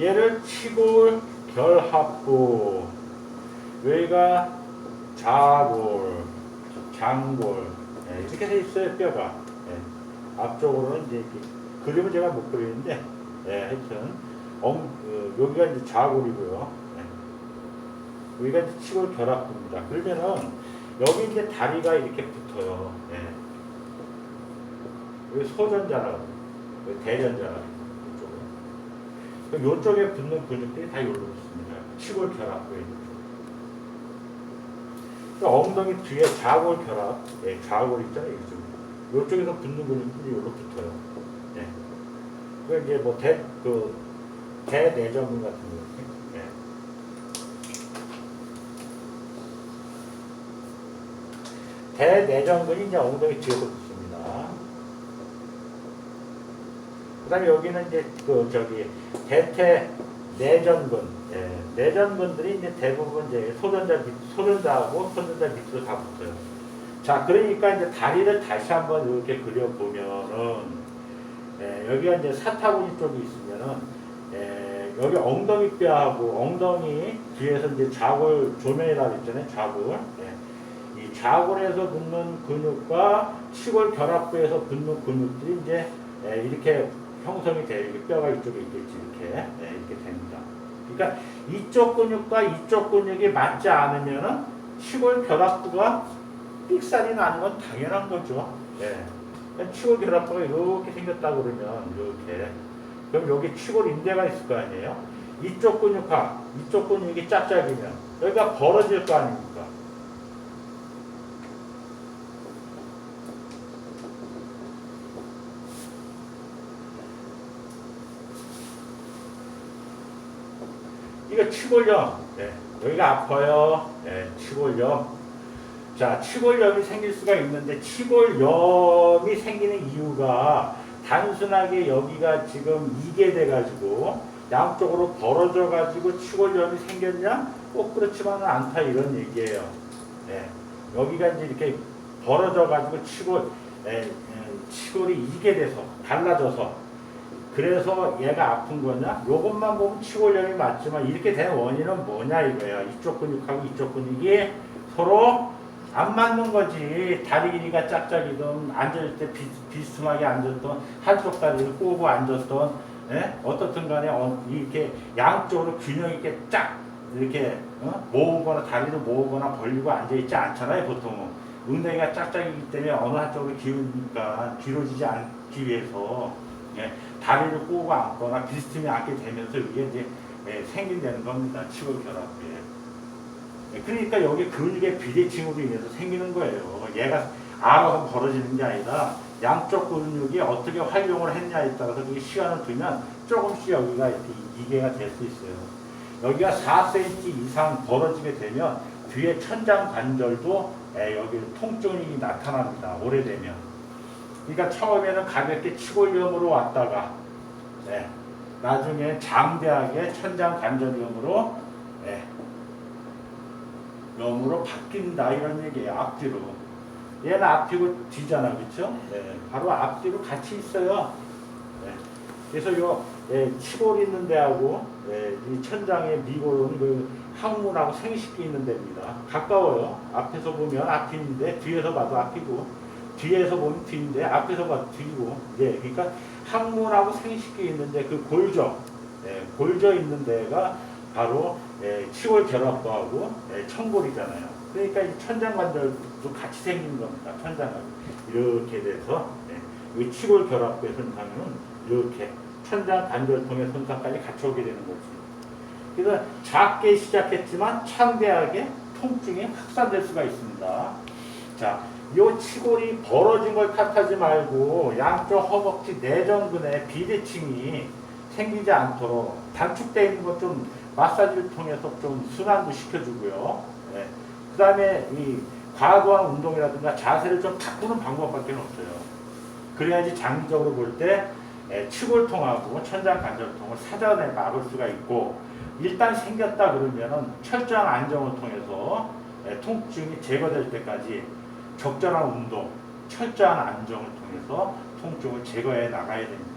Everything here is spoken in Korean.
얘를 치골 결합부 여기가 좌골 장골. 예, 이렇게 돼 있어요 뼈가. 예, 앞쪽으로는 이제 이렇게 그림을 제가 못 그리는데 예, 하여튼 엉, 어, 여기가 이제 좌골이고요. 예. 여기가 이제 치골 결합부입니다. 그러면은 여기 이제 다리가 이렇게 붙어요. 예. 여기 소전자라고 대전자라고 그럼 요쪽에 붙는 근육들이 다 여기로 붙습니다 치골 결합부에 있는 쪽 그러니까 엉덩이 뒤에 좌골 결합, 예, 좌골 있잖아요, 이쪽. 이쪽에서 붙는 근육들이 여기로 붙어요. 예. 그 이제 뭐 대, 그, 대내전근 같은 거. 예. 대내전근이 이제 엉덩이 뒤에서 붙습니다. 그 다음에 여기는 이제 그, 저기, 대퇴 내전근. 예, 내전근들이 이제 대부분 이제 소전자 밑, 소전자하고 소전자 밑으로 다 붙어요. 자, 그러니까 이제 다리를 다시 한번 이렇게 그려 보면은, 예, 여기가 이제 사타구니 쪽이 있으면은, 예, 여기 엉덩이 뼈하고 엉덩이 뒤에서 이제 좌골 조면이라고 있잖아요. 좌골. 예. 이 좌골에서 붙는 근육과 치골 결합부에서 붙는 근육들이 이제 예, 이렇게 형성이 돼요. 뼈가 이쪽에 있겠지. 이렇게. 예, 이렇게 됩니다. 그러니까 이쪽 근육과 이쪽 근육이 맞지 않으면은 치골 결합부가 삑살이 나는 건 당연한 거죠. 예. 그러니까 치골 결합부가 이렇게 생겼다 그러면 이렇게 그럼 여기 치골 인대가 있을 거 아니에요? 이쪽 근육과 이쪽 근육이 짝짝이면 여기가 벌어질 거 아닙니까? 이거 치골염. 네. 여기가 아파요. 네. 치골염. 자, 치골염이 생길 수가 있는데 치골염이 생기는 이유가 단순하게 여기가 지금 이게 돼가지고 양쪽으로 벌어져 가지고 치골염이 생겼냐? 꼭 그렇지만은 않다 이런 얘기예요. 네. 여기가 이제 이렇게 벌어져 가지고 치골, 에, 에, 치골이 이게 돼서 달라져서 그래서 얘가 아픈 거냐? 요것만 보면 치골염이 맞지만 이렇게 된 원인은 뭐냐 이거야. 이쪽 근육하고 이쪽 근육이 서로 안 맞는 거지. 다리 길이가 짝짝이든 앉을 때 비, 비스듬하게 앉았던 한쪽 다리를 꼬고 앉았던 예? 어떻든 간에 어, 이렇게 양쪽으로 균형 있게 쫙 이렇게 어? 모으거나 다리를 모으거나 벌리고 앉아 있지 않잖아요 보통은 엉덩이가 짝짝이기 때문에 어느 한쪽으로 기우니까 길어지지 않기 위해서 예, 다리를 꼬고 앉거나 비스듬히 앉게 되면서 이게 이제 예, 생긴다는 겁니다. 치골 결합에. 예, 그러니까 여기 근육의 비대칭으로 인해서 생기는 거예요. 얘가 알아서 벌어지는 게 아니라 양쪽 근육이 어떻게 활용을 했냐에 따라서 그게 시간을 두면 조금씩 여기가 이렇게 이개가 될 수 있어요. 여기가 4cm 이상 벌어지게 되면 뒤에 천장 관절도 예, 여기 통증이 나타납니다. 오래되면. 그러니까 처음에는 가볍게 치골염으로 왔다가 예, 나중에 장대하게 천장 관절염으로 예, 염으로 바뀐다 이런 얘기예요. 앞뒤로. 얘는 앞뒤고 뒤잖아, 그렇죠? 예, 바로 앞뒤로 같이 있어요. 예, 그래서 요 예, 치골 있는 데하고 예, 이 천장의 미골은 그 항문하고 생식기 있는 데입니다. 가까워요. 앞에서 보면 앞인데 뒤에서 봐도 앞이고 뒤에서 보면 뒤인데 앞에서 봐도 뒤고 예, 그러니까 항문하고 생식기 있는데 그 골저 예, 골저 있는 데가 바로 예, 치골 결합부하고 예, 청골이잖아요. 그러니까 이 천장관절도 같이 생긴 겁니다. 천장관 이렇게 돼서 예, 이 치골 결합부의 손상은 이렇게 천장 관절통의 손상까지 같이 오게 되는 거지. 그래서 작게 시작했지만 창대하게 통증이 확산될 수가 있습니다. 자, 요 치골이 벌어진 걸 탓하지 말고 양쪽 허벅지 내전근에 비대칭이 생기지 않도록 단축되어 있는 것 좀 마사지를 통해서 좀 순환도 시켜주고요. 예. 그 다음에 이 과도한 운동이라든가 자세를 좀 바꾸는 방법밖에 없어요. 그래야지 장기적으로 볼 때 치골통하고 천장 관절통을 사전에 막을 수가 있고 일단 생겼다 그러면은 철저한 안정을 통해서 예, 통증이 제거될 때까지 적절한 운동, 철저한 안정을 통해서 통증을 제거해 나가야 됩니다.